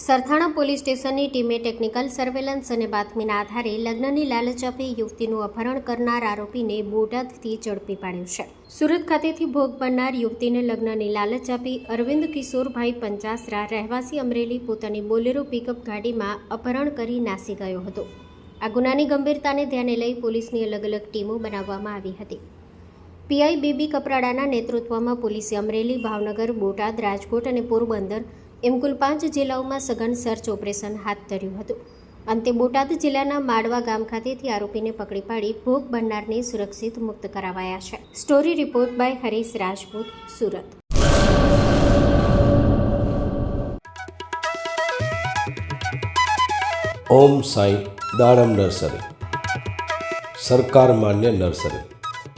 Sarthana police સ્ટેશનની ટીમે technical surveillance અને બાતમીના આધારે લગ્નની લાલચ આપી યુવતીનું અપહરણ કરનાર આરોપીને બોટાદથી ઝડપી પાડ્યો છે. સુરત ખાતેથી ભોગ બનનાર યુવતીને લગ્નની લાલચ આપી અરવિંદ કિશોરભાઈ પંચાસરા રહેવાસી અમરેલી પોતાની બોલેરો પિકઅપ ગાડીમાં અપહરણ કરી નાસી ગયો હતો. આ ગુનાની ગંભીરતાને ધ્યાને લઈ પોલીસની અલગ અલગ ટીમો બનાવવામાં આવી હતી. પીઆઈ બીબી કપરાડાના નેતૃત્વમાં પોલીસે અમરેલી ભાવનગર, બોટાદ, રાજકોટ અને પોરબંદર એમ કુલ પાંચ જિલ્લાઓમાં સઘન સર્ચ ઓપરેશન હાથ ધર્યું હતું. અંતે બોટાદ જિલ્લાના માડવા ગામ ખાતેથી આરોપીને પકડી પાડી ભોગ બનનારને સુરક્ષિત મુક્ત કરાવાયા છે. Story report by Harish Rajput, Surat. Om Sai દાડમ નર્સરી. સરકાર માન્ય નર્સરી.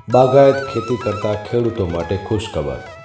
બાગાયત ખેતી કરતા ખેડૂતો માટે ખુશખબર.